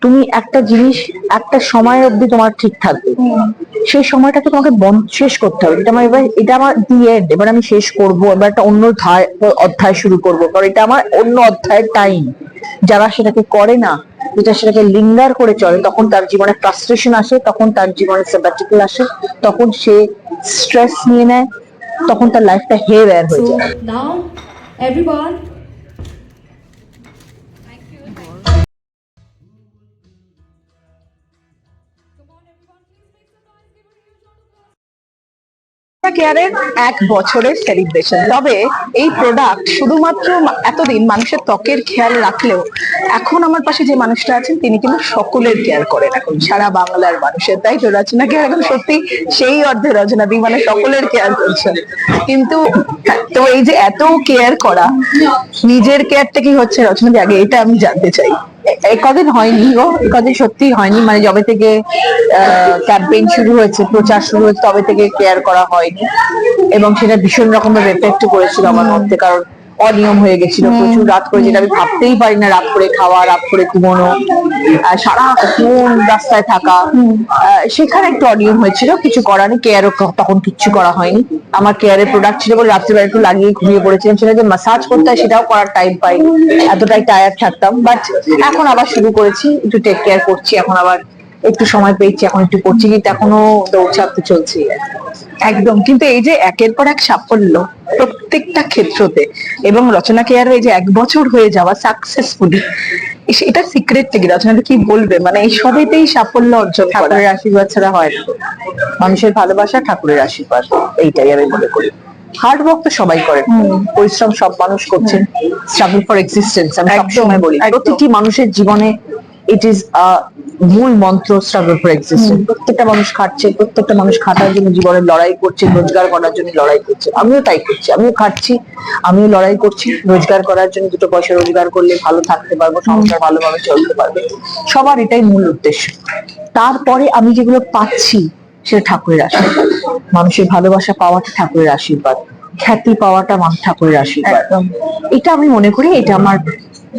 তুমি একটা জিনিস একটা সময় অবধি তোমার ঠিক থাকবে। সেই সময়টাকে তোমাকে শেষ করতে হবে। এটা আমার এবার এটা আমার দি এন্ড এবার আমি শেষ করব এবার একটা অন্য ধায়- অধ্যায় শুরু করব। কারণ এটা আমার অন্য অধ্যায়ের টাইম যারা সেটাকে করে না যেটা সেটাকে লিঙ্গার করে চলে তখন তার জীবনে ফ্রাস্ট্রেশন আসে তখন তার জীবনে স্যাবাটিক্যাল আসে তখন সে স্ট্রেস নিয়ে নেয় তখন তার লাইফটা হে হয়ে যায়। Now, everyone, কেয়ারের এক বছরের সেলিব্রেশন তবে এই প্রোডাক্ট শুধুমাত্র এতদিন মানুষের ত্বকের খেয়াল রাখলেও এখন আমার পাশে যে মানুষটা আছেন, তিনি কিন্তু সকলের কেয়ার করেন এখন। সারা বাংলার মানুষের, তাই তো, রচনা কেয়ার এখন সত্যি সেই অর্ধে রচনা দি মানে সকলের কেয়ার করছেন। কিন্তু তো এই যে এত কেয়ার করা, নিজের কেয়ারটা কি হচ্ছে রচনা আগে এটা আমি জানতে চাই। কদিন হয়নি গো কদিন সত্যি হয়নি। মানে যবে থেকে ক্যাম্পেইন শুরু হয়েছে, প্রচার শুরু হয়েছে, তবে থেকে কেয়ার করা হয়নি। এবং সেটা ভীষণ রকমের রেফেক্ট করেছিল আমার মধ্যে, কারণ অনিয়ম হয়ে গেছিল প্রচুর রাত করে যেটা আমি ভাবতেই পারি না রাত করে খাওয়া রাত করে ঘুমানো সারাক্ষণ রাস্তায় থাকা সেখানে একটু অনিয়ম হয়েছিল কিছু করার নেই কেয়ারও তখন কিচ্ছু করা হয়নি। আমার কেয়ারের প্রোডাক্ট ছিল বলে রাত্রিবেলা একটু লাগিয়ে ঘুমিয়ে পড়েছিলাম সেটা যে মাসাজ করতে হয় সেটাও করার টাইম পাই এতটাই টায়ার্ড থাকতাম বাট এখন আবার শুরু করেছি একটু টেক কেয়ার করছি এখন আবার একটু সময় পেয়েছি এখন একটু করছি কিন্তু এখনও দৌড়ছাপতে চলছি। একদম কিন্তু এই যে একের পর এক সাফল্য প্রত্যেকটা ক্ষেত্রতে এবং রচনা কেয়ার এই যে এক বছর হয়ে যাওয়া সাকসেসফুলি এটা সিক্রেট কি রচনা কি বলবে? মানে এই সবেতেই সাফল্য অর্জন করা। ঠাকুরের আশীর্বাদ ছাড়া হয় না। মানুষের ভালোবাসা ঠাকুরের আশীর্বাদ এইটাই আমি মনে করি। হার্ড ওয়ার্ক তো সবাই করেন পরিশ্রম সব মানুষ করছেন স্ট্রাগল ফর এক্সিস্টেন্স আমি সবসময় বলি। প্রতিটি মানুষের জীবনে ইট ইজ মূল মন্ত্র স্ট্রাগল ফর এক্সিস্টেন্স প্রত্যেকটা মানুষ খাটছে প্রত্যেকটা মানুষ খাটার জন্য জীবনে লড়াই করছে রোজগার করার জন্য লড়াই করছে। আমিও তাই করছি আমিও খাটছি আমিও লড়াই করছি। রোজগার করার জন্য দুটো পয়সা রোজগার করলে ভালো থাকতে পারব সংসার ভালোভাবে চলতে পারবে। সবার এটাই মূল উদ্দেশ্য। তারপরে আমি যেগুলো পাচ্ছি সেটা ঠাকুরের আশীর্বাদ। মানুষের ভালোবাসা পাওয়াটা ঠাকুরের আশীর্বাদ। খ্যাতি পাওয়াটা মান ঠাকুরের আশীর্বাদ। এটা আমি মনে করি এটা আমার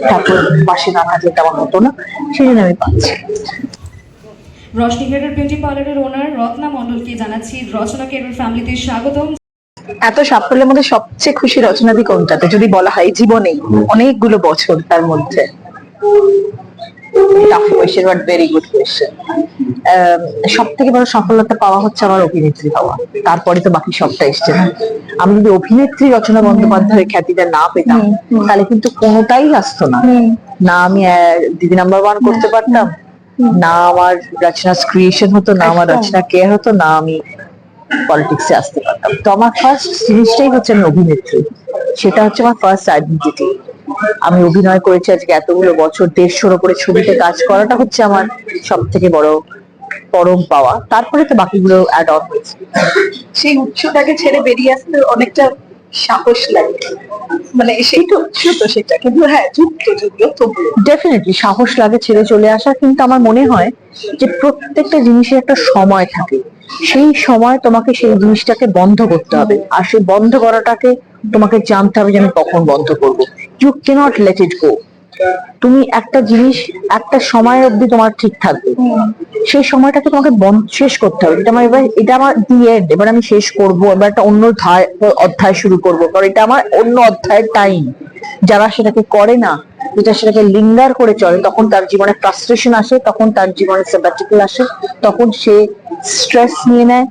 ঠাকুর পাশে না থাকলে তেমন হতো না সেই জন্য আমি পাচ্ছি। রশনি কেয়ারের বিউটি পার্লারের ওনার রত্না মণ্ডলকে জানাচ্ছি রচনা কেয়ারের ফ্যামিলিতে স্বাগতম। এত সাফল্যের মধ্যে সবচেয়ে খুশি রচনাদি কোনটাতে? যদি বলা হয় জীবনেই অনেকগুলো বছর তার মধ্যে। Tough question but very good question সব থেকে বড় সফলতা পাওয়া হচ্ছে আমার অভিনেত্রী হওয়া। তারপরে তো বাকি সবটা এসছে না। আমি যদি অভিনেত্রী রচনা বন্দ্যোপাধ্যায়ের খ্যাতিটা না পেতাম তাহলে কিন্তু কোনোটাই আসতো না। না আমি দিদি নাম্বার ওয়ান করতে পারতাম না আমার রচনা ক্রিয়েশন হতো না আমার রচনা কেয়ার হতো না আমি পলিটিক্সে আসতে পারতাম। তো আমার ফার্স্ট জিনিসটাই হচ্ছে আমি অভিনেত্রী। সেটা হচ্ছে আমার ফার্স্ট আইডেন্টিটি আমি অভিনয় করেছি আজকে এতগুলো বছর, দেড়শোর ওপরে ছবিতে কাজ করাটা হচ্ছে আমার সব থেকে বড় পরম পাওয়া। তারপরে তো বাকিগুলো অ্যাড অন হয়েছে। সেই উৎসটাকে ছেড়ে বেরিয়ে আসতে অনেকটা সাহস লাগে। মানে সেই তো উৎস তো সেটা, কিন্তু হ্যাঁ যুক্ত যুক্ত ডেফিনেটলি সাহস লাগে ছেড়ে চলে আসা, কিন্তু আমার মনে হয় যে প্রত্যেকটা জিনিসের একটা সময় থাকে। সেই সময় তোমাকে সেই জিনিসটাকে বন্ধ করতে হবে। আর সেই বন্ধ করাটাকে তোমাকে জানতে হবে যে আমি কখন বন্ধ করব। You cannot let it go তুমি একটা জিনিস একটা সময় অবধি তোমার ঠিক থাকবে। সেই সময়টাকে তোমাকে বন্ধ শেষ করতে হবে। এটা আমার এবার, এটা আমার দি এন্ড এবার আমি শেষ করব, এবার একটা অন্য ধায়- অধ্যায় শুরু করব। কারণ এটা আমার অন্য অধ্যায়ের টাইম যারা সেটাকে করে না, যেটা সেটাকে লিঙ্গার করে চলে, তখন তার জীবনে ফ্রাস্ট্রেশন আসে, তখন তার জীবনে স্যাবাটিক্যাল আসে, তখন সে স্ট্রেস নিয়ে নেয়,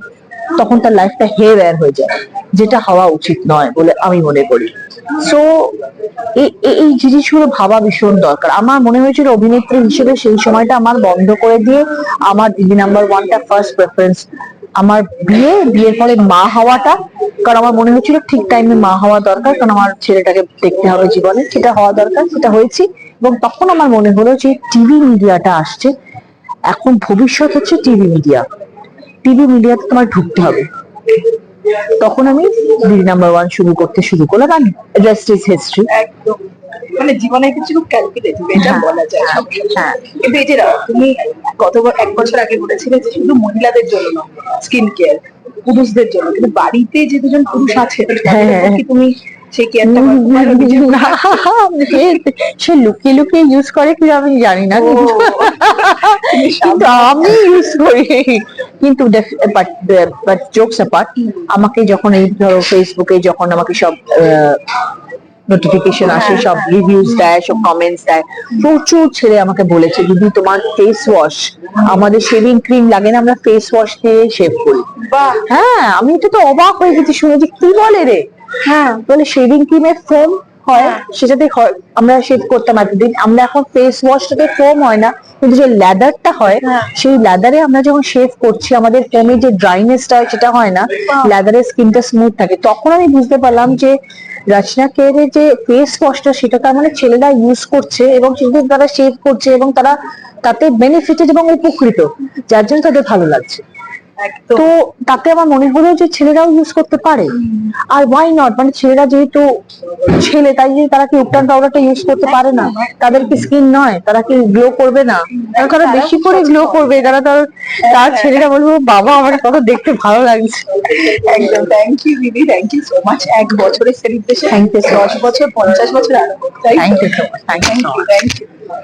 তখন তার লাইফটা হে হয়ে যায়। যেটা হওয়া উচিত নয় বলে আমি মনে করি। সো এই জিনিসগুলো ভাবা ভীষণ দরকার। আমার মনে হয়েছিল অভিনেত্রী হিসেবে সেই সময়টা আমার বন্ধ করে দিয়ে আমার দিদি নাম্বার ওয়ানটা ফার্স্ট প্রেফারেন্স আমার বিয়ে, বিয়ের পরে মা হওয়াটা, কারণ আমার মনে হয়েছিল ঠিক টাইমে মা হওয়া দরকার, কারণ আমার ছেলেটাকে দেখতে হবে জীবনে। সেটা হওয়া দরকার, সেটা হয়েছি। এবং তখন আমার মনে হলো যে টিভি মিডিয়াটা আসছে। এখন ভবিষ্যৎ হচ্ছে টিভি মিডিয়া টিভি মিডিয়াতে তোমার ঢুকতে হবে তখন আমি দিদি নাম্বার ওয়ান শুরু করতে শুরু করলাম আর রেস্ট ইজ হিস্ট্রি মানে জীবনে কিছু খুব ক্যালকুলেটিভ এটা হ্যাঁ, বলা যায় হ্যাঁ। হ্যাঁ। কিন্তু এই যে তুমি গত এক বছর আগে বলেছিলে যে শুধু মহিলাদের জন্য স্কিন কেয়ার পুরুষদের জন্য কিন্তু বাড়িতে যে দুজন পুরুষ আছে হ্যাঁ, হ্যাঁ। কি তুমি সে- লুকিয়ে লুকিয়ে ইউজ করে কি আমি জানি না কিন্তু আমি ইউজ করি। কিন্তু জোকস অ্যাপার্ট আমাকে যখন এই ধরো ফেসবুকে যখন আমাকে সব নোটিফিকেশন আসে সব রিভিউজ দেয় সব কমেন্টস দেয় প্রচুর ছেলে আমাকে বলেছে দিদি তোমার ফেস ওয়াশ আমাদের শেভিং ক্রিম লাগে না আমরা ফেস ওয়াশ দিয়ে শেভ করি। হ্যাঁ আমি এটা তো অবাক হয়ে গেছি শুনে যে কি বলে রে? হ্যাঁ। বলে শেভিং ক্রিমের ফোম হয় সেটাতে আমরা শেভ করতাম এতদিন আমরা এখন ফেস ওয়াশটাতে ফোম হয় না কিন্তু যে হয় হ্যাঁ। সেই আমরা যখন শেভ করছি আমাদের ফোমে যে ড্রাইনেসটা হয় সেটা হয় না ল্যাদারের স্কিনটা স্মুথ থাকে। তখন আমি বুঝতে পারলাম যে রচনা কেয়ারের যে ফেস ওয়াশটা সেটা তার মানে ছেলেরা ইউজ করছে এবং সেদিন তারা শেভ করছে এবং তারা তাতে বেনিফিটেড এবং উপকৃত। যার জন্য তাদের ভালো লাগছে। তো তাতে আমার মনে হলো যে ছেলেরাও ইউজ করতে পারে। আর ওয়াই নট মানে ছেলেরা যেহেতু ছেলে তাই যে তারা কি উপটান পাউডারটা ইউজ করতে পারে না? তাদের কি স্কিন নয় তারা কি গ্লো করবে না? তারা তারা বেশি করে গ্লো করবে তারা তার তার ছেলেরা বলব বাবা আমার কত দেখতে ভালো লাগছে। একদম থ্যাংক ইউ দিদি থ্যাংক ইউ সো মাচ এক বছরের সেলিব্রেশন you so দশ বছর পঞ্চাশ বছর আরও thank you so much thank you thank you thank you